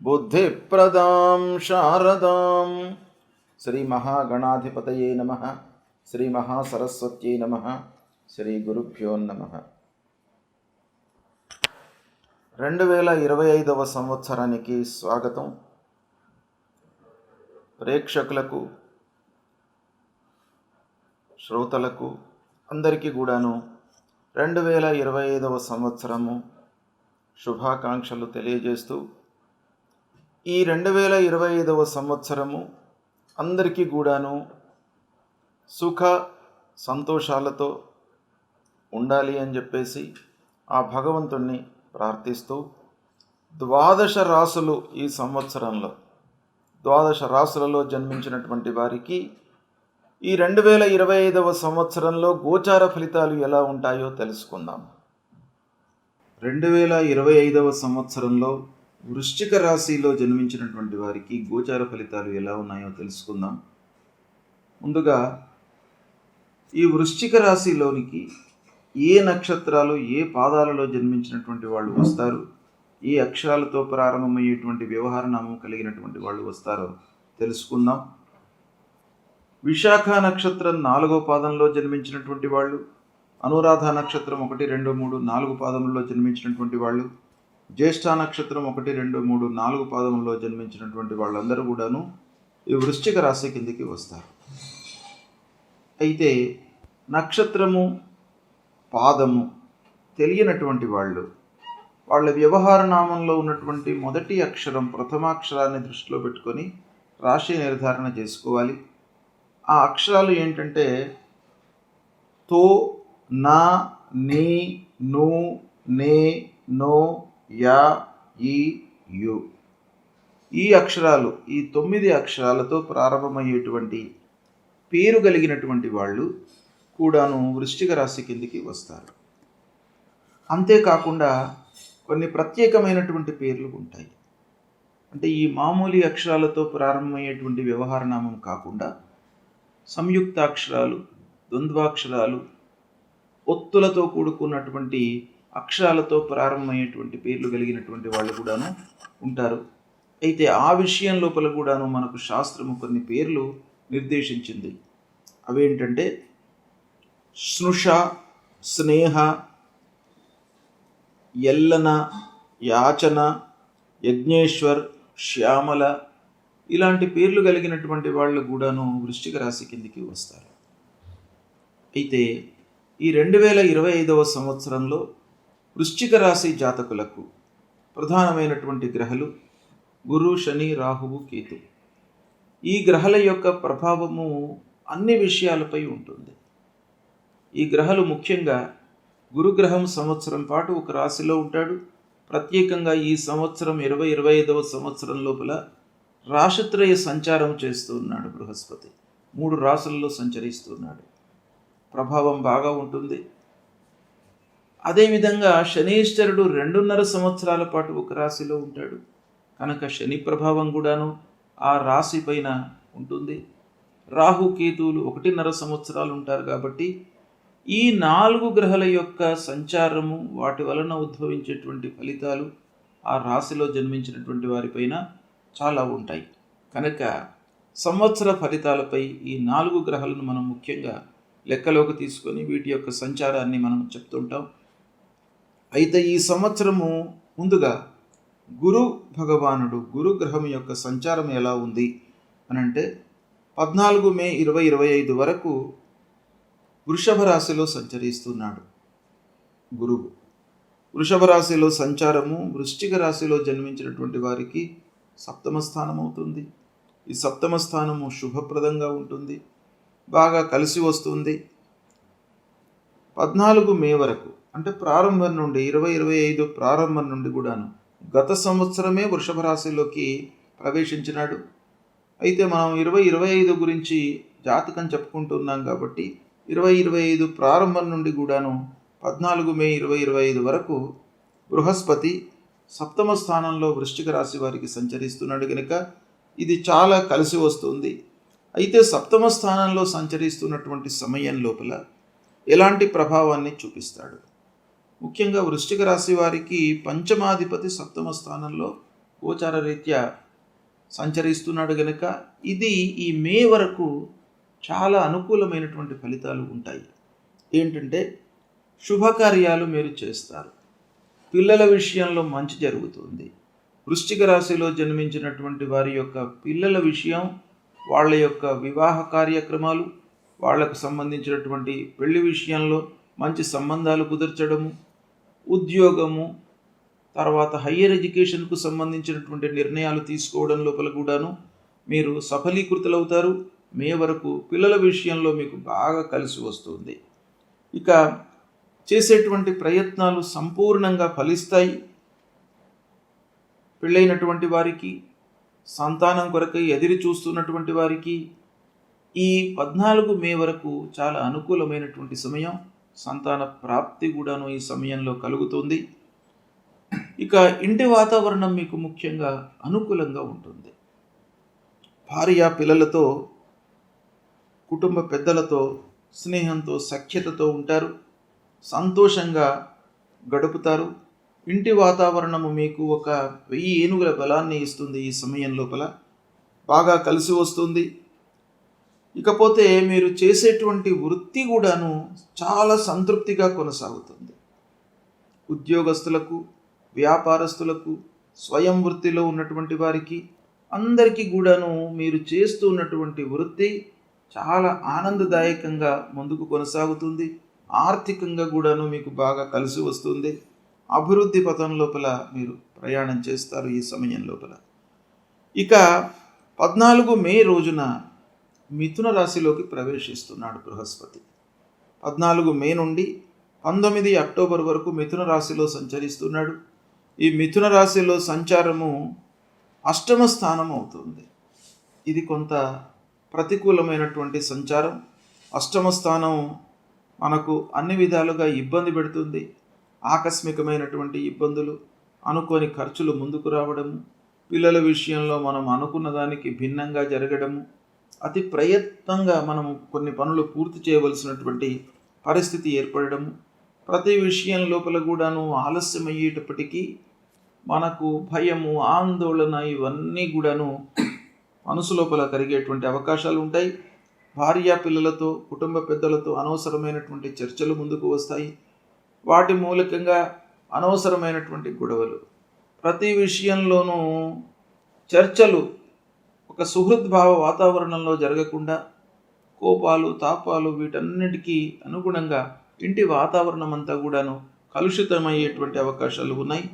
బుద్ధిప్రదాం శారదాం. శ్రీ మహాగణాధిపతయే నమ. శ్రీ మహాసరస్వత్యై నమ. శ్రీ గురుభ్యో నమ. రెండు వేల ఇరవై ఐదవ సంవత్సరానికి స్వాగతం. ప్రేక్షకులకు శ్రోతలకు అందరికీ కూడాను రెండు వేల ఇరవై ఐదవ సంవత్సరము శుభాకాంక్షలు తెలియజేస్తూ ఈ రెండు వేల ఇరవై ఐదవ సంవత్సరము అందరికీ కూడాను సుఖ సంతోషాలతో ఉండాలి అని చెప్పేసి ఆ భగవంతుణ్ణి ప్రార్థిస్తూ ద్వాదశ రాసులు ఈ సంవత్సరంలో ద్వాదశ రాసులలో జన్మించినటువంటి వారికి ఈ రెండు వేల ఇరవై ఐదవ సంవత్సరంలో గోచార ఫలితాలు ఎలా ఉంటాయో తెలుసుకుందాం. రెండు వేల ఇరవై ఐదవ సంవత్సరంలో వృశ్చిక రాశిలో జన్మించినటువంటి వారికి గోచార ఫలితాలు ఎలా ఉన్నాయో తెలుసుకుందాం. ముందుగా ఈ వృశ్చిక రాశిలోనికి ఏ నక్షత్రాలు ఏ పాదాలలో జన్మించినటువంటి వాళ్ళు వస్తారు ఏ అక్షరాలతో ప్రారంభమయ్యేటువంటి వ్యవహార నామం కలిగినటువంటి వాళ్ళు వస్తారో తెలుసుకుందాం. విశాఖ నక్షత్రం నాలుగో పాదంలో జన్మించినటువంటి వాళ్ళు అనురాధ నక్షత్రం ఒకటి రెండు మూడు నాలుగు పాదంలో జన్మించినటువంటి వాళ్ళు జ్యేష్ఠ నక్షత్రం ఒకటి రెండు మూడు నాలుగు పాదంలో జన్మించినటువంటి వాళ్ళందరూ కూడాను ఈ వృశ్చిక రాశి కిందికి వస్తారు. అయితే నక్షత్రము పాదము తెలియనటువంటి వాళ్ళు వాళ్ళ వ్యవహార నామంలో ఉన్నటువంటి మొదటి అక్షరం ప్రథమాక్షరాన్ని దృష్టిలో పెట్టుకొని రాశి నిర్ధారణ చేసుకోవాలి. ఆ అక్షరాలు ఏంటంటే తో నా నీ ను నే నో యా ఈ యు. ఈ అక్షరాలు ఈ తొమ్మిది అక్షరాలతో ప్రారంభమయ్యేటువంటి పేరు కలిగినటువంటి వాళ్ళు కూడాను వృశ్చిక రాశి కిందికి వస్తారు. అంతేకాకుండా కొన్ని ప్రత్యేకమైనటువంటి పేర్లు ఉంటాయి. అంటే ఈ మామూలు అక్షరాలతో ప్రారంభమయ్యేటువంటి వ్యవహార నామం కాకుండా సంయుక్తాక్షరాలు ద్వంద్వాక్షరాలు ఒత్తులతో కూడుకున్నటువంటి అక్షరాలతో ప్రారంభమయ్యేటువంటి పేర్లు కలిగినటువంటి వాళ్ళు కూడాను ఉంటారు. అయితే ఆ విషయం లోపల కూడాను మనకు శాస్త్రము కొన్ని పేర్లు నిర్దేశించింది. అవేంటంటే స్నుష స్నేహ ఎల్లన యాచన యజ్ఞేశ్వర్ శ్యామల ఇలాంటి పేర్లు కలిగినటువంటి వాళ్ళు కూడాను వృశ్చిక రాశి కిందికి వస్తారు. అయితే ఈ రెండు వేల ఇరవై ఐదవ సంవత్సరంలో వృశ్చిక రాశి జాతకులకు ప్రధానమైనటువంటి గ్రహాలు గురు శని రాహువు కేతు. ఈ గ్రహాల యొక్క ప్రభావము అన్ని విషయాలపై ఉంటుంది. ఈ గ్రహాలు ముఖ్యంగా గురుగ్రహం సంవత్సరం పాటు ఒక రాశిలో ఉంటాడు. ప్రత్యేకంగా ఈ సంవత్సరం ఇరవై ఇరవై ఐదవ సంవత్సరం లోపల రాశిత్రయ సంచారం చేస్తూ ఉన్నాడు బృహస్పతి. మూడు రాసులలో సంచరిస్తున్నాడు ప్రభావం బాగా ఉంటుంది. అదేవిధంగా శనీశ్వరుడు రెండున్నర సంవత్సరాల పాటు ఒక రాశిలో ఉంటాడు. కనుక శని ప్రభావం కూడాను ఆ రాశి పైన ఉంటుంది. రాహు కేతువులు ఒకటిన్నర సంవత్సరాలు ఉంటారు కాబట్టి ఈ నాలుగు గ్రహాల యొక్క సంచారము వాటి వలన ఉద్భవించేటువంటి ఫలితాలు ఆ రాశిలో జన్మించినటువంటి వారిపైన చాలా ఉంటాయి. కనుక సంవత్సర ఫలితాలపై ఈ నాలుగు గ్రహాలను మనం ముఖ్యంగా లెక్కలోకి తీసుకొని వీటి యొక్క సంచారాన్ని మనం చెప్తుంటాం. అయితే ఈ సంవత్సరము ముందుగా గురు భగవానుడు గురు గ్రహం యొక్క సంచారం ఎలా ఉంది? అని అంటే పద్నాలుగు మే ఇరవై ఇరవై ఐదు వరకు వృషభ రాశిలో సంచరిస్తున్నాడు గురువు. వృషభ రాశిలో సంచారము వృశ్చిక రాశిలో జన్మించినటువంటి వారికి సప్తమ స్థానం అవుతుంది. ఈ సప్తమ స్థానము శుభప్రదంగా ఉంటుంది బాగా కలిసి వస్తుంది. పద్నాలుగు మే వరకు అంటే ప్రారంభం నుండి ఇరవై ఇరవై ఐదు ప్రారంభం నుండి కూడాను గత సంవత్సరమే వృషభ రాశిలోకి ప్రవేశించినాడు. అయితే మనం ఇరవై ఇరవై ఐదు గురించి జాతకం చెప్పుకుంటున్నాం కాబట్టి ఇరవై ఇరవై ఐదు ప్రారంభం నుండి కూడాను పద్నాలుగు మే ఇరవై ఇరవై ఐదు వరకు బృహస్పతి సప్తమ స్థానంలో వృశ్చిక రాశి వారికి సంచరిస్తున్నాడు కనుక ఇది చాలా కలిసి వస్తుంది. అయితే సప్తమ స్థానంలో సంచరిస్తున్నటువంటి సమయం లోపల ఎలాంటి ప్రభావాన్ని చూపిస్తాడు? ముఖ్యంగా వృశ్చిక రాశి వారికి పంచమాధిపతి సప్తమ స్థానంలో గోచార రీత్యా సంచరిస్తున్నాడు గనుక ఇది ఈ మే వరకు చాలా అనుకూలమైనటువంటి ఫలితాలు ఉంటాయి. ఏంటంటే శుభకార్యాలు మీరు చేస్తారు. పిల్లల విషయంలో మంచి జరుగుతుంది. వృశ్చిక రాశిలో జన్మించినటువంటి వారి యొక్క పిల్లల విషయం వాళ్ళ యొక్క వివాహ కార్యక్రమాలు వాళ్ళకు సంబంధించినటువంటి పెళ్ళి విషయంలో మంచి సంబంధాలు కుదర్చడము ఉద్యోగము తర్వాత హయ్యర్ ఎడ్యుకేషన్కు సంబంధించినటువంటి నిర్ణయాలు తీసుకోవడం లోపల కూడాను మీరు సఫలీకృతులవుతారు. మే వరకు పిల్లల విషయంలో మీకు బాగా కలిసి వస్తుంది. ఇక చేసేటువంటి ప్రయత్నాలు సంపూర్ణంగా ఫలిస్తాయి. పెళ్ళైనటువంటి వారికి సంతానం కొరకై ఎదిరి చూస్తున్నటువంటి వారికి ఈ పద్నాలుగు మే వరకు చాలా అనుకూలమైనటువంటి సమయం. సంతాన ప్రాప్తి కూడాను ఈ సమయంలో కలుగుతుంది. ఇక ఇంటి వాతావరణం మీకు ముఖ్యంగా అనుకూలంగా ఉంటుంది. భార్య పిల్లలతో కుటుంబ పెద్దలతో స్నేహంతో సఖ్యతతో ఉంటారు. సంతోషంగా గడుపుతారు. ఇంటి వాతావరణము మీకు ఒక వెయ్యి ఏనుగుల బలాన్ని ఇస్తుంది ఈ సమయం లోపల. బాగా కలిసి వస్తుంది. ఇకపోతే మీరు చేసేటువంటి వృత్తి కూడాను చాలా సంతృప్తిగా కొనసాగుతుంది. ఉద్యోగస్తులకు వ్యాపారస్తులకు స్వయం వృత్తిలో ఉన్నటువంటి వారికి అందరికీ కూడాను మీరు చేస్తూ ఉన్నటువంటి వృత్తి చాలా ఆనందదాయకంగా ముందుకు కొనసాగుతుంది. ఆర్థికంగా కూడాను మీకు బాగా కలిసి వస్తుంది. అభివృద్ధి పథం లోపల మీరు ప్రయాణం చేస్తారు ఈ సమయం లోపల. ఇక పద్నాలుగు మే రోజున మిథున రాశిలోకి ప్రవేశిస్తున్నాడు బృహస్పతి. పద్నాలుగు మే నుండి పంతొమ్మిది అక్టోబర్ వరకు మిథున రాశిలో సంచరిస్తున్నాడు. ఈ మిథున రాశిలో సంచారము అష్టమ స్థానం అవుతుంది. ఇది కొంత ప్రతికూలమైనటువంటి సంచారం. అష్టమ స్థానం మనకు అన్ని విధాలుగా ఇబ్బంది పెడుతుంది. ఆకస్మికమైనటువంటి ఇబ్బందులు అనుకోని ఖర్చులు ముందుకు రావడము పిల్లల విషయంలో మనం అనుకున్న దానికి భిన్నంగా జరగడము అతి ప్రయత్నంగా మనం కొన్ని పనులు పూర్తి చేయవలసినటువంటి పరిస్థితి ఏర్పడడం ప్రతి విషయం లోపల కూడాను ఆలస్యం అయ్యేటప్పటికీ మనకు భయము ఆందోళన ఇవన్నీ కూడాను మనసు లోపల కరిగేటువంటి అవకాశాలు ఉంటాయి. భార్య పిల్లలతో కుటుంబ పెద్దలతో అనవసరమైనటువంటి చర్చలు ముందుకు వస్తాయి. వాటి మూలకంగా అనవసరమైనటువంటి గొడవలు. ప్రతి విషయంలోనూ చర్చలు ఒక సుహృద్భావ వాతావరణంలో జరగకుండా కోపాలు తాపాలు వీటన్నిటికీ అనుగుణంగా ఇంటి వాతావరణం అంతా కూడాను కలుషితమయ్యేటువంటి అవకాశాలు ఉన్నాయి.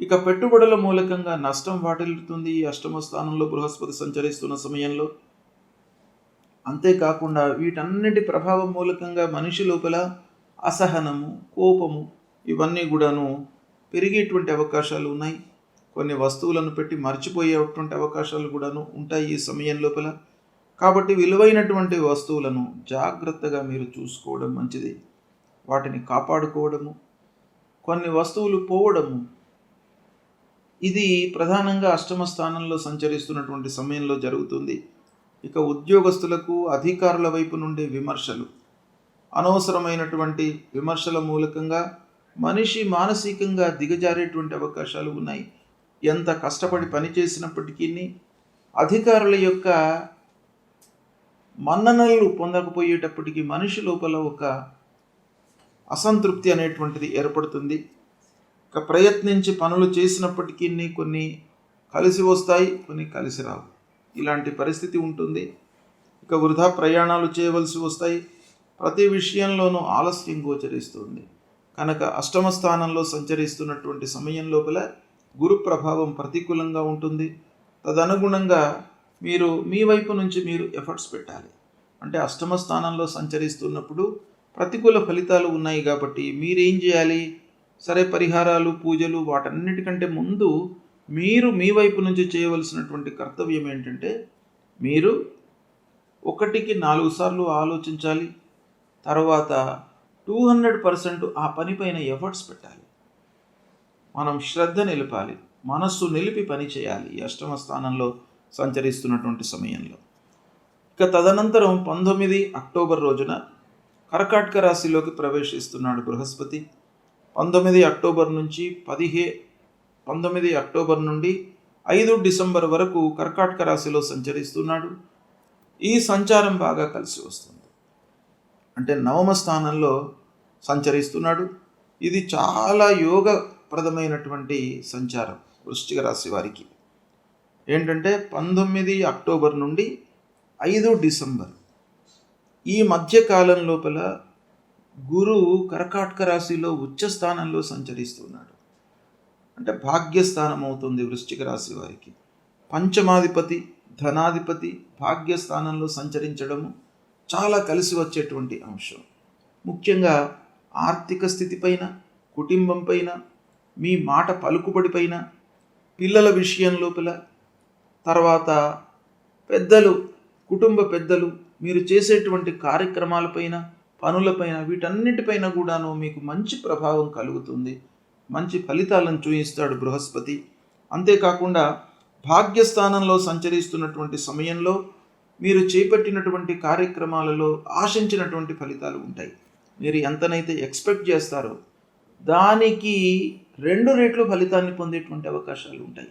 ఇక పెట్టుబడుల మూలకంగా నష్టం వాటిల్లుతుంది ఈ అష్టమ స్థానంలో బృహస్పతి సంచరిస్తున్న సమయంలో. అంతేకాకుండా వీటన్నిటి ప్రభావం మూలకంగా మనిషి లోపల అసహనము కోపము ఇవన్నీ కూడాను పెరిగేటువంటి అవకాశాలు ఉన్నాయి. కొన్ని వస్తువులను పెట్టి మర్చిపోయేటువంటి అవకాశాలు కూడాను ఉంటాయి ఈ సమయం లోపల. కాబట్టి విలువైనటువంటి వస్తువులను జాగ్రత్తగా మీరు చూసుకోవడం మంచిది. వాటిని కాపాడుకోవడము కొన్ని వస్తువులు పోవడము. ఇది ప్రధానంగా అష్టమ స్థానంలో సంచరిస్తున్నటువంటి సమయంలో జరుగుతుంది. ఇక ఉద్యోగస్తులకు అధికారుల వైపు నుండి విమర్శలు. అనవసరమైనటువంటి విమర్శల మూలకంగా మనిషి మానసికంగా దిగజారేటువంటి అవకాశాలు ఉన్నాయి. ఎంత కష్టపడి పనిచేసినప్పటికీ అధికారుల యొక్క మన్ననలు పొందకపోయేటప్పటికీ మనిషి లోపల ఒక అసంతృప్తి అనేటువంటిది ఏర్పడుతుంది. ఇక ప్రయత్నించి పనులు చేసినప్పటికీ కొన్ని కలిసి వస్తాయి కొన్ని కలిసి రావు. ఇలాంటి పరిస్థితి ఉంటుంది. ఇక వృధా ప్రయాణాలు చేయవలసి వస్తాయి. ప్రతి విషయంలోనూ ఆలస్యం గోచరిస్తుంది. కనుక అష్టమ స్థానంలో సంచరిస్తున్నటువంటి సమయం లోపల గురు ప్రభావం ప్రతికూలంగా ఉంటుంది. తదనుగుణంగా మీరు మీ వైపు నుంచి మీరు ఎఫర్ట్స్ పెట్టాలి. అంటే అష్టమ స్థానంలో సంచరిస్తున్నప్పుడు ప్రతికూల ఫలితాలు ఉన్నాయి కాబట్టి మీరేం చేయాలి? సరే పరిహారాలు పూజలు వాటన్నిటికంటే ముందు మీరు మీ వైపు నుంచి చేయవలసినటువంటి కర్తవ్యం ఏంటంటే మీరు ఒకటికి నాలుగు సార్లు ఆలోచించాలి. తర్వాత టూ హండ్రెడ్ పర్సెంట్ ఆ పనిపైన ఎఫర్ట్స్ పెట్టాలి. మనం శ్రద్ధ నిలపాలి. మనస్సు నిలిపి పని చేయాలి. ఈ అష్టమ స్థానంలో సంచరిస్తున్నటువంటి సమయంలో. ఇక తదనంతరం పంతొమ్మిది అక్టోబర్ రోజున కర్కాటక రాశిలోకి ప్రవేశిస్తున్నాడు బృహస్పతి. పంతొమ్మిది అక్టోబర్ నుంచి పదిహే పంతొమ్మిది అక్టోబర్ నుండి ఐదు డిసెంబర్ వరకు కర్కాటక రాశిలో సంచరిస్తున్నాడు. ఈ సంచారం బాగా కలిసి వస్తుంది. అంటే నవమ స్థానంలో సంచరిస్తున్నాడు. ఇది చాలా యోగ ప్రదమైనటువంటి సంచారం వృశ్చిక రాశి వారికి. ఏంటంటే పంతొమ్మిది అక్టోబర్ నుండి ఐదు డిసెంబర్. ఈ మధ్యకాలం లోపల గురువు కర్కాటక రాశిలో ఉచ్చ స్థానంలో సంచరిస్తున్నాడు. అంటే భాగ్యస్థానం అవుతుంది వృశ్చిక రాశి వారికి. పంచమాధిపతి ధనాధిపతి భాగ్యస్థానంలో సంచరించడము చాలా కలిసి వచ్చేటువంటి అంశం. ముఖ్యంగా ఆర్థిక స్థితిపైన కుటుంబం పైన మీ మాట పలుకుబడిపైన పిల్లల విషయం లోపల తర్వాత పెద్దలు కుటుంబ పెద్దలు మీరు చేసేటువంటి కార్యక్రమాలపైన పనులపైన వీటన్నిటిపైన కూడాను మీకు మంచి ప్రభావం కలుగుతుంది. మంచి ఫలితాలను చూయిస్తాడు బృహస్పతి. అంతేకాకుండా భాగ్యస్థానంలో సంచరిస్తున్నటువంటి సమయంలో మీరు చేపట్టినటువంటి కార్యక్రమాలలో ఆశించినటువంటి ఫలితాలు ఉంటాయి. మీరు ఎంతనైతే ఎక్స్పెక్ట్ చేస్తారో దానికి రెండు రెట్లు ఫలితాన్ని పొందేటువంటి అవకాశాలు ఉంటాయి.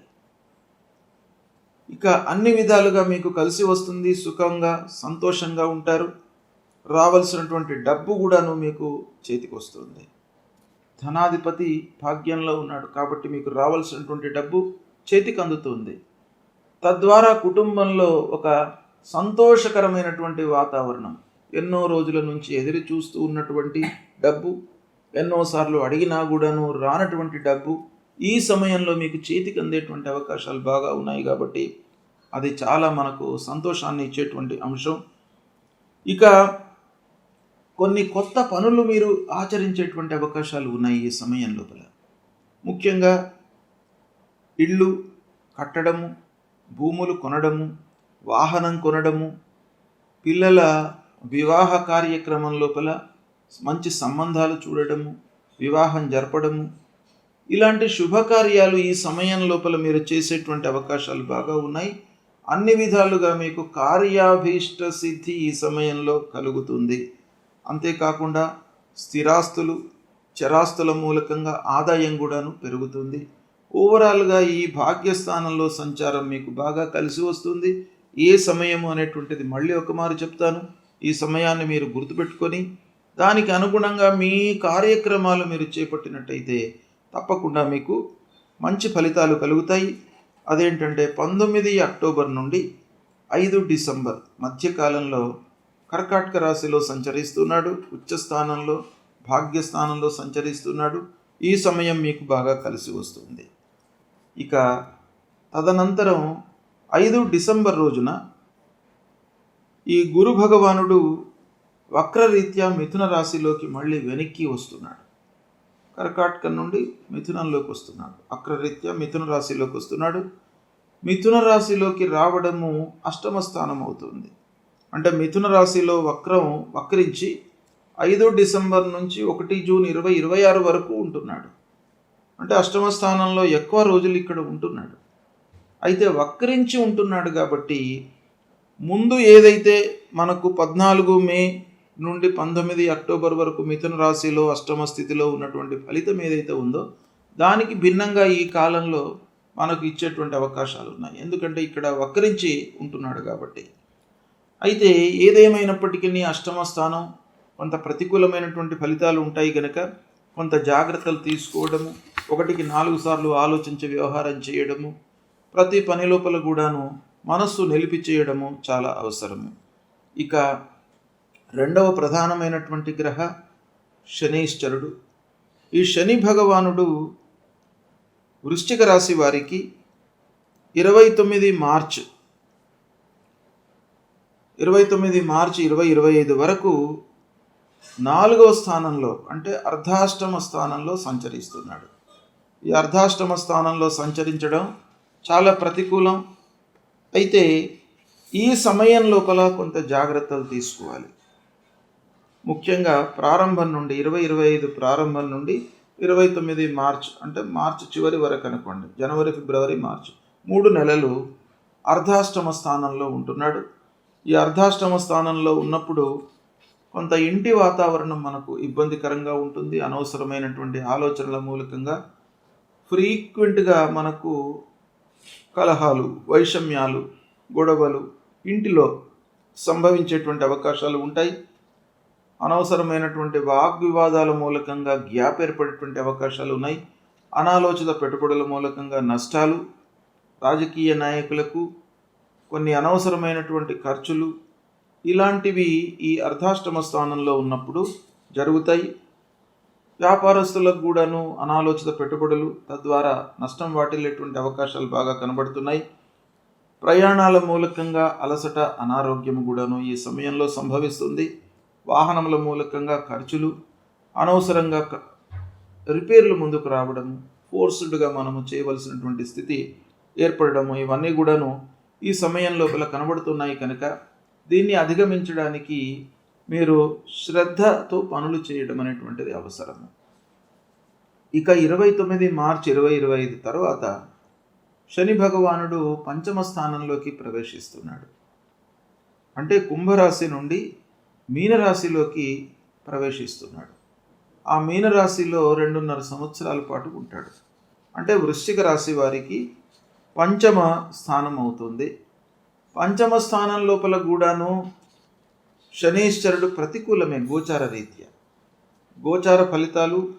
ఇక అన్ని విధాలుగా మీకు కలిసి వస్తుంది సుఖంగా సంతోషంగా ఉంటారు. రావాల్సినటువంటి డబ్బు కూడాను మీకు చేతికి వస్తుంది. ధనాధిపతి భాగ్యంలో ఉన్నాడు కాబట్టి మీకు రావాల్సినటువంటి డబ్బు చేతికి అందుతుంది. తద్వారా కుటుంబంలో ఒక సంతోషకరమైనటువంటి వాతావరణం ఎన్నో రోజుల నుంచి ఎదురు చూస్తూ ఉన్నటువంటి డబ్బు ఎన్నోసార్లు అడిగినా కూడాను రానటువంటి డబ్బు ఈ సమయంలో మీకు చేతికి అందేటువంటి అవకాశాలు బాగా ఉన్నాయి కాబట్టి అది చాలా మనకు సంతోషాన్ని ఇచ్చేటువంటి అంశం. ఇక కొన్ని కొత్త పనులు మీరు ఆచరించేటువంటి అవకాశాలు ఉన్నాయి ఈ సమయం లోపల. ముఖ్యంగా ఇళ్ళు కట్టడము భూములు కొనడము వాహనం కొనడము పిల్లల వివాహ కార్యక్రమం లోపల మంచి సంబంధాలు చూడడము వివాహం జరపడము. ఇలాంటి శుభకార్యాలు ఈ సమయం లోపల మీరు చేసేటువంటి అవకాశాలు బాగా ఉన్నాయి. అన్ని విధాలుగా మీకు కార్యాభీష్ట సిద్ధి ఈ సమయంలో కలుగుతుంది. అంతేకాకుండా స్థిరాస్తులు చరాస్తుల మూలకంగా ఆదాయం కూడాను పెరుగుతుంది. ఓవరాల్గా ఈ భాగ్యస్థానంలో సంచారం మీకు బాగా కలిసి వస్తుంది. ఏ సమయము అనేటువంటిది మళ్ళీ ఒక మారు చెప్తాను. ఈ సమయాన్ని మీరు గుర్తుపెట్టుకొని దానికి అనుగుణంగా మీ కార్యక్రమాలు మీరు చేపట్టినట్టయితే తప్పకుండా మీకు మంచి ఫలితాలు కలుగుతాయి. అదేంటంటే పంతొమ్మిది అక్టోబర్ నుండి ఐదు డిసెంబర్ మధ్యకాలంలో కర్కాటక రాశిలో సంచరిస్తున్నాడు. ఉచ్చస్థానంలో భాగ్యస్థానంలో సంచరిస్తున్నాడు. ఈ సమయం మీకు బాగా కలిసి వస్తుంది. ఇక తదనంతరం ఐదు డిసెంబర్ రోజున ఈ గురు భగవానుడు వక్రరీత్యా మిథున రాశిలోకి మళ్ళీ వెనక్కి వస్తున్నాడు. కర్కాటకం నుండి మిథునంలోకి వస్తున్నాడు. వక్రరీత్యా మిథున రాశిలోకి వస్తున్నాడు. మిథున రాశిలోకి రావడము అష్టమ స్థానం అవుతుంది. అంటే మిథున రాశిలో వక్రం వక్రించి ఐదు డిసెంబర్ నుంచి ఒకటి జూన్ ఇరవై ఇరవై ఆరు వరకు ఉంటున్నాడు. అంటే అష్టమ స్థానంలో ఎక్కువ రోజులు ఇక్కడ ఉంటున్నాడు. అయితే వక్రించి ఉంటున్నాడు కాబట్టి ముందు ఏదైతే మనకు పద్నాలుగు మే నుండి పంతొమ్మిది అక్టోబర్ వరకు మిథున రాశిలో అష్టమ స్థితిలో ఉన్నటువంటి ఫలితం ఏదైతే ఉందో దానికి భిన్నంగా ఈ కాలంలో మనకు ఇచ్చేటువంటి అవకాశాలు ఉన్నాయి. ఎందుకంటే ఇక్కడ వక్రించి ఉంటున్నాడు కాబట్టి. అయితే ఏదేమైనప్పటికీ అష్టమ స్థానం కొంత ప్రతికూలమైనటువంటి ఫలితాలు ఉంటాయి కనుక కొంత జాగ్రత్తలు తీసుకోవడము ఒకటికి నాలుగు సార్లు ఆలోచించి వ్యవహారం చేయడము ప్రతి పని లోపల కూడాను మనస్సు నిలిపి చేయడము చాలా అవసరము. ఇక రెండవ ప్రధానమైనటువంటి గ్రహ శనీశ్వరుడు. ఈ శని భగవానుడు వృశ్చిక రాశి వారికి ఇరవై తొమ్మిది మార్చ్ ఇరవై తొమ్మిది మార్చి ఇరవై ఇరవై ఐదు వరకు నాలుగవ స్థానంలో అంటే అర్ధాష్టమ స్థానంలో సంచరిస్తున్నాడు. ఈ అర్ధాష్టమ స్థానంలో సంచరించడం చాలా ప్రతికూలం. అయితే ఈ సమయం లోపల కొంత జాగ్రత్తలు తీసుకోవాలి. ముఖ్యంగా ప్రారంభం నుండి ఇరవై ఇరవై ఐదు ప్రారంభం నుండి ఇరవై తొమ్మిది మార్చ్ అంటే మార్చ్ చివరి వరకు అనుకోండి. జనవరి ఫిబ్రవరి మార్చ్. మూడు నెలలు అర్ధాష్టమ స్థానంలో ఉంటున్నాడు. ఈ అర్ధాష్టమ స్థానంలో ఉన్నప్పుడు కొంత ఇంటి వాతావరణం మనకు ఇబ్బందికరంగా ఉంటుంది. అనవసరమైనటువంటి ఆలోచనల మూలకంగా ఫ్రీక్వెంట్గా మనకు కలహాలు వైషమ్యాలు గొడవలు ఇంటిలో సంభవించేటువంటి అవకాశాలు ఉంటాయి. అనవసరమైనటువంటి వాగ్వివాదాల మూలకంగా గ్యాప్ ఏర్పడేటువంటి అవకాశాలు ఉన్నాయి. అనాలోచిత పెట్టుబడుల మూలకంగా నష్టాలు రాజకీయ నాయకులకు కొన్ని అనవసరమైనటువంటి ఖర్చులు ఇలాంటివి ఈ అర్ధాష్టమ స్థానంలో ఉన్నప్పుడు జరుగుతాయి. వ్యాపారస్తులకు కూడాను అనాలోచిత పెట్టుబడులు తద్వారా నష్టం వాటిల్లేటువంటి అవకాశాలు బాగా కనబడుతున్నాయి. ప్రయాణాల మూలకంగా అలసట అనారోగ్యం కూడాను ఈ సమయంలో సంభవిస్తుంది. వాహనముల మూలకంగా ఖర్చులు అనవసరంగా క- రిపేర్లు ముందుకు రావడం ఫోర్స్డ్గా మనము చేయవలసినటువంటి స్థితి ఏర్పడడము ఇవన్నీ కూడాను ఈ సమయం లోపల కనబడుతున్నాయి కనుక దీన్ని అధిగమించడానికి మీరు శ్రద్ధతో పనులు చేయడం అనేటువంటిది అవసరము. ఇక ఇరవై తొమ్మిది మార్చి ఇరవై ఇరవై ఐదు తర్వాత శని భగవానుడు పంచమ స్థానంలోకి ప్రవేశిస్తున్నాడు. అంటే కుంభరాశి నుండి మీనరాశిలోకి ప్రవేశిస్తున్నాడు. ఆ మీనరాశిలో రెండున్నర సంవత్సరాల పాటు ఉంటాడు. అంటే వృశ్చిక రాశి వారికి పంచమ స్థానం అవుతుంది. పంచమ స్థానం లోపల కూడాను శనీశ్వరుడు ప్రతికూలమే గోచార రీత్యా. గోచార ఫలితాలు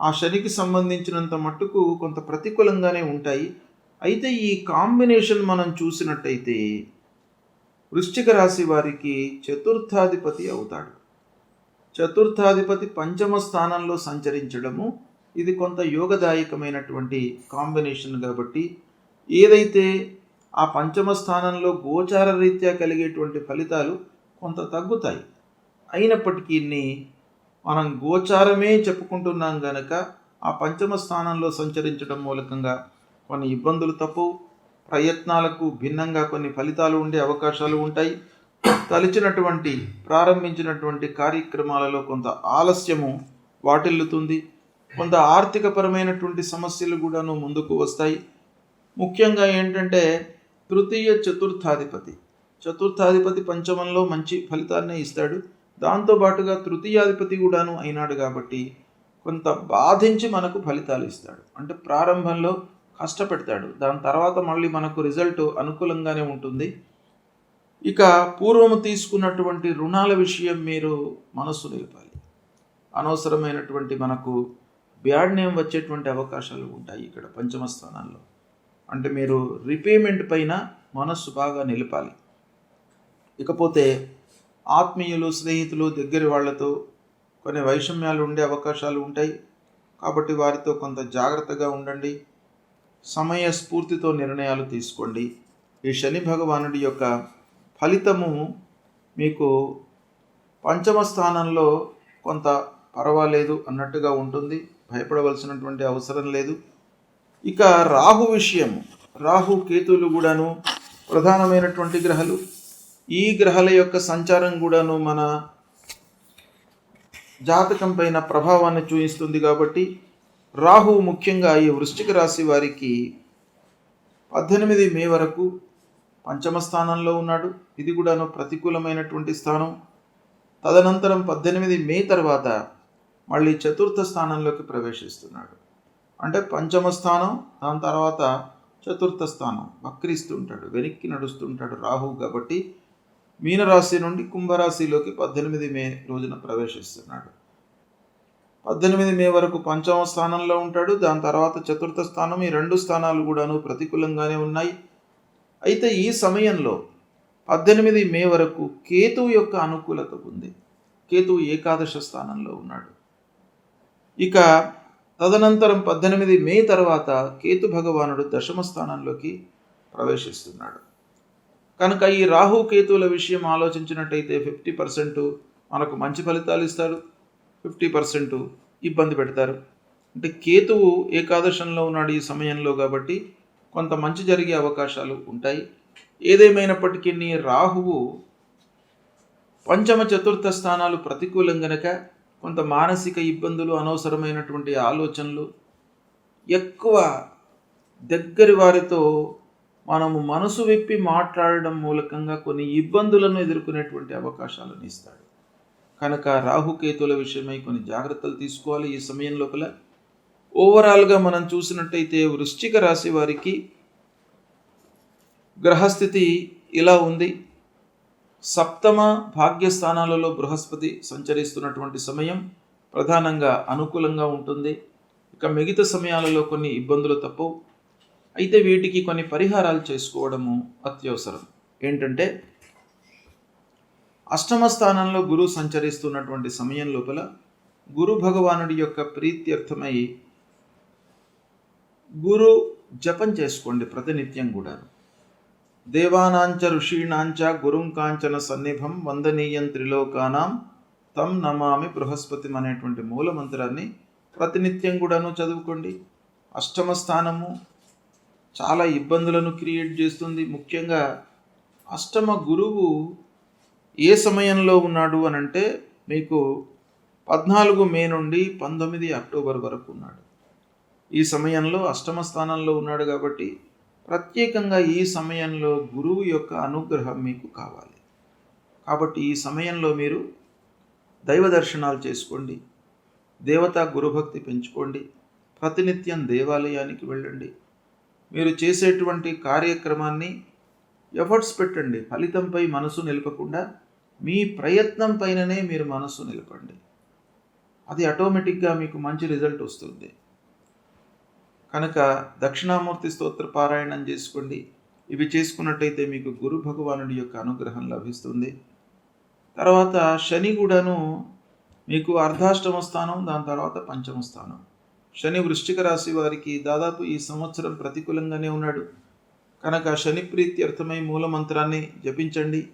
ఆ శనికి సంబంధించినంత మట్టుకు కొంత ప్రతికూలంగానే ఉంటాయి. అయితే ఈ కాంబినేషన్ మనం చూసినట్టయితే వృశ్చిక రాశి వారికి చతుర్థాధిపతి అవుతాడు. చతుర్థాధిపతి పంచమ స్థానంలో సంచరించడము ఇది కొంత యోగదాయకమైనటువంటి కాంబినేషన్ కాబట్టి ఏదైతే ఆ పంచమ స్థానంలో గోచార రీత్యా కలిగేటువంటి ఫలితాలు కొంత తగ్గుతాయి. అయినప్పటికీ మనం గోచారమే చెప్పుకుంటున్నాం గనక ఆ పంచమ స్థానంలో సంచరించడం మూలకంగా కొన్ని ఇబ్బందులు తప్పు ప్రయత్నాలకు భిన్నంగా కొన్ని ఫలితాలు ఉండే అవకాశాలు ఉంటాయి. తలిచినటువంటి ప్రారంభించినటువంటి కార్యక్రమాలలో కొంత ఆలస్యము వాటిల్లుతుంది. కొంత ఆర్థికపరమైనటువంటి సమస్యలు కూడాను ముందుకు వస్తాయి. ముఖ్యంగా ఏంటంటే తృతీయ చతుర్థాధిపతి. చతుర్థాధిపతి పంచమంలో మంచి ఫలితాన్నే ఇస్తాడు. దాంతోపాటుగా తృతీయాధిపతి కూడాను అయినాడు కాబట్టి కొంత బాధించి మనకు ఫలితాలు ఇస్తాడు. అంటే ప్రారంభంలో కష్టపెడతాడు. దాని తర్వాత మళ్ళీ మనకు రిజల్ట్ అనుకూలంగానే ఉంటుంది. ఇక పూర్వము తీసుకున్నటువంటి రుణాల విషయం మీరు మనస్సు నిలపాలి. అనవసరమైనటువంటి మనకు బ్యాడ్ నేమ్ వచ్చేటువంటి అవకాశాలు ఉంటాయి ఇక్కడ పంచమ స్థానాల్లో అంటే మీరు రిపేమెంట్ పైన మనస్సు బాగా నిలపాలి. ఇకపోతే ఆత్మీయులు స్నేహితులు దగ్గర వాళ్ళతో కొన్ని వైషమ్యాలు ఉండే అవకాశాలు ఉంటాయి. కాబట్టి వారితో కొంత జాగ్రత్తగా ఉండండి. సమయ స్ఫూర్తితో నిర్ణయాలు తీసుకోండి. ఈ శని భగవానుడి యొక్క ఫలితము మీకు పంచమ స్థానంలో కొంత పర్వాలేదు అన్నట్టుగా ఉంటుంది. భయపడవలసినటువంటి అవసరం లేదు. ఇక రాహు విషయం రాహు కేతువులు కూడాను ప్రధానమైనటువంటి గ్రహాలు. ఈ గ్రహాల యొక్క సంచారం కూడాను మన జాతకం పైన ప్రభావాన్ని చూపిస్తుంది కాబట్టి రాహు ముఖ్యంగా ఈ వృశ్చిక రాశి వారికి పద్దెనిమిది మే వరకు పంచమ స్థానంలో ఉన్నాడు. ఇది కూడాను ప్రతికూలమైనటువంటి స్థానం. తదనంతరం పద్దెనిమిది మే తర్వాత మళ్ళీ చతుర్థ స్థానంలోకి ప్రవేశిస్తున్నాడు. అంటే పంచమ స్థానం దాని తర్వాత చతుర్థ స్థానం. వక్రిస్తుంటాడు వెనక్కి నడుస్తుంటాడు రాహు కాబట్టి మీనరాశి నుండి కుంభరాశిలోకి పద్దెనిమిది మే రోజున ప్రవేశిస్తున్నాడు. పద్దెనిమిది మే వరకు పంచమ స్థానంలో ఉంటాడు. దాని తర్వాత చతుర్థ స్థానం ఈ రెండు స్థానాలు కూడాను ప్రతికూలంగానే ఉన్నాయి. అయితే ఈ సమయంలో పద్దెనిమిది మే వరకు కేతువు యొక్క అనుకూలత ఉంది. కేతువు ఏకాదశ స్థానంలో ఉన్నాడు. ఇక తదనంతరం పద్దెనిమిది మే తర్వాత కేతు భగవానుడు దశమ స్థానంలోకి ప్రవేశిస్తున్నాడు. కనుక ఈ రాహు కేతువుల విషయం ఆలోచించినట్టయితే ఫిఫ్టీ పర్సెంట్ మనకు మంచి ఫలితాలు ఇస్తాడు ఫిఫ్టీ పర్సెంట్ ఇబ్బంది పెడతారు. అంటే కేతువు ఏకాదశంలో ఉన్నాడు ఈ సమయంలో కాబట్టి కొంత మంచి జరిగే అవకాశాలు ఉంటాయి. ఏదేమైనప్పటికీ నీ రాహువు పంచమ చతుర్థ స్థానాలు ప్రతికూలం గనక కొంత మానసిక ఇబ్బందులు అనవసరమైనటువంటి ఆలోచనలు ఎక్కువ దగ్గరి వారితో మనము మనసు విప్పి మాట్లాడడం మూలకంగా కొన్ని ఇబ్బందులను ఎదుర్కొనేటువంటి అవకాశాలను ఇస్తాడు. కనుక రాహుకేతుల విషయమై కొన్ని జాగ్రత్తలు తీసుకోవాలి ఈ సమయం లోపల. ఓవరాల్గా మనం చూసినట్టయితే వృశ్చిక రాశి వారికి గ్రహస్థితి ఇలా ఉంది. సప్తమ భాగ్యస్థానాలలో బృహస్పతి సంచరిస్తున్నటువంటి సమయం ప్రధానంగా అనుకూలంగా ఉంటుంది. ఇక మిగతా సమయాలలో కొన్ని ఇబ్బందులు తప్పవు. అయితే వీటికి కొన్ని పరిహారాలు చేసుకోవడము అత్యవసరం. ఏంటంటే అష్టమ స్థానంలో గురువు సంచరిస్తున్నటువంటి సమయం లోపల గురు భగవానుడి యొక్క ప్రీత్యర్థమై గురు జపం చేసుకోండి ప్రతినిత్యం కూడా దేవానాంచ ఋషీణాంచ గురుం కాంచన సన్నిభం వందనీయం త్రిలోకానాం తం నమామి బృహస్పతి అనేటువంటి మూల మంత్రాన్ని ప్రతినిత్యం కూడాను చదువుకోండి. అష్టమ స్థానము చాలా ఇబ్బందులను క్రియేట్ చేస్తుంది. ముఖ్యంగా అష్టమ గురువు ఏ సమయంలో ఉన్నాడు అని అంటే మీకు పద్నాలుగు మే నుండి పంతొమ్మిది అక్టోబర్ వరకు ఉన్నాడు. ఈ సమయంలో అష్టమ స్థానంలో ఉన్నాడు కాబట్టి ప్రత్యేకంగా ఈ సమయంలో గురువు యొక్క అనుగ్రహం మీకు కావాలి. కాబట్టి ఈ సమయంలో మీరు దైవ దర్శనాలు చేసుకోండి. దేవతా గురుభక్తి పెంచుకోండి. ప్రతినిత్యం దేవాలయానికి వెళ్ళండి. మీరు చేసేటువంటి కార్యక్రమాన్ని ఎఫర్ట్స్ పెట్టండి. ఫలితంపై మనసు నిలపకుండా మీ ప్రయత్నం పైననే మీరు మనస్సు నిలపండి. అది ఆటోమేటిక్గా మీకు మంచి రిజల్ట్ వస్తుంది. కనుక దక్షిణామూర్తి స్తోత్ర పారాయణం చేసుకోండి. ఇవి చేసుకున్నట్టయితే మీకు గురు భగవానుడి యొక్క అనుగ్రహం లభిస్తుంది. తర్వాత శని కూడాను మీకు అర్ధాష్టమ స్థానం దాని తర్వాత పంచమ స్థానం. శని వృశ్చిక రాశి వారికి దాదాపు ఈ సంవత్సరం ప్రతికూలంగానే ఉన్నాడు. కనుక శని ప్రీత్యర్థమై మూలమంత్రాన్ని జపించండి.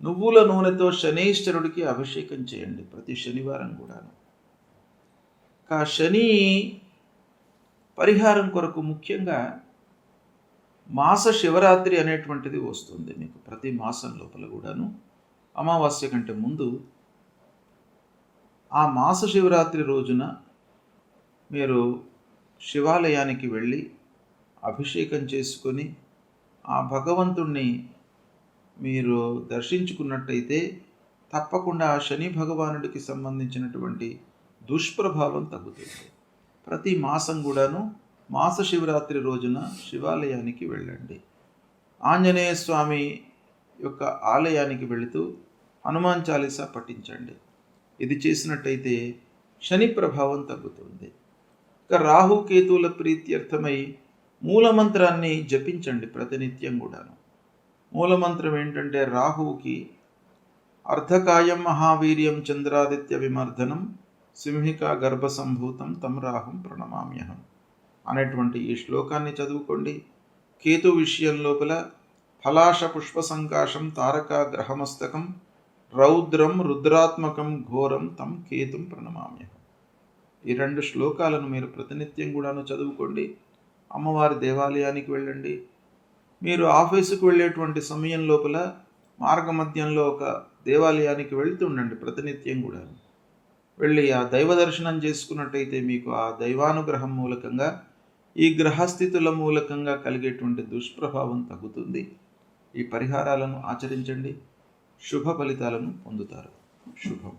నువ్వుల నూనెతో శనీశ్వరుడికి అభిషేకం చేయండి ప్రతి శనివారం కూడాను. కా శని పరిహారం కొరకు ముఖ్యంగా మాస శివరాత్రి అనేటువంటిది వస్తుంది మీకు ప్రతి మాసం లోపల కూడాను. అమావాస్య కంటే ముందు ఆ మాస శివరాత్రి రోజున మీరు శివాలయానికి వెళ్ళి అభిషేకం చేసుకొని ఆ భగవంతుణ్ణి మీరు దర్శించుకున్నట్టయితే తప్పకుండా ఆ శని భగవానుడికి సంబంధించినటువంటి దుష్ప్రభావం తగ్గుతుంది. ప్రతి మాసం కూడాను మాస శివరాత్రి రోజున శివాలయానికి వెళ్ళండి. ఆంజనేయ స్వామి యొక్క ఆలయానికి వెళుతూ హనుమాన్ చాలీసా పఠించండి. ఇది చేసినట్టయితే శని ప్రభావం తగ్గుతుంది. ఇక రాహుకేతువుల ప్రీత్యర్థమై మూలమంత్రాన్ని జపించండి ప్రతినిత్యం కూడాను. మూలమంత్రం ఏంటంటే రాహువుకి అర్ధకాయం మహావీర్యం చంద్రాదిత్య విమర్దనం సింహిక గర్భసంభూతం తం రాహుం ప్రణమామ్యహం అనేటువంటి ఈ శ్లోకాన్ని చదువుకోండి. కేతు విషయం లోపల ఫలాశ పుష్ప సంకాశం తారక గ్రహమస్తకం రౌద్రం రుద్రాత్మకం ఘోరం తం కేతుం ప్రణమామ్యహం. ఈ రెండు శ్లోకాలను మీరు ప్రతినిత్యం కూడాను చదువుకోండి. అమ్మవారి దేవాలయానికి వెళ్ళండి. మీరు ఆఫీసుకు వెళ్ళేటువంటి సమయం లోపల మార్గమధ్యంలో ఒక దేవాలయానికి వెళ్తుండండి ప్రతినిత్యం కూడా వెళ్ళి ఆ దైవ దర్శనం చేసుకున్నట్టయితే మీకు ఆ దైవానుగ్రహం మూలకంగా ఈ గ్రహస్థితుల మూలకంగా కలిగేటువంటి దుష్ప్రభావం తగ్గుతుంది. ఈ పరిహారాలను ఆచరించండి. శుభ ఫలితాలను పొందుతారు. శుభం.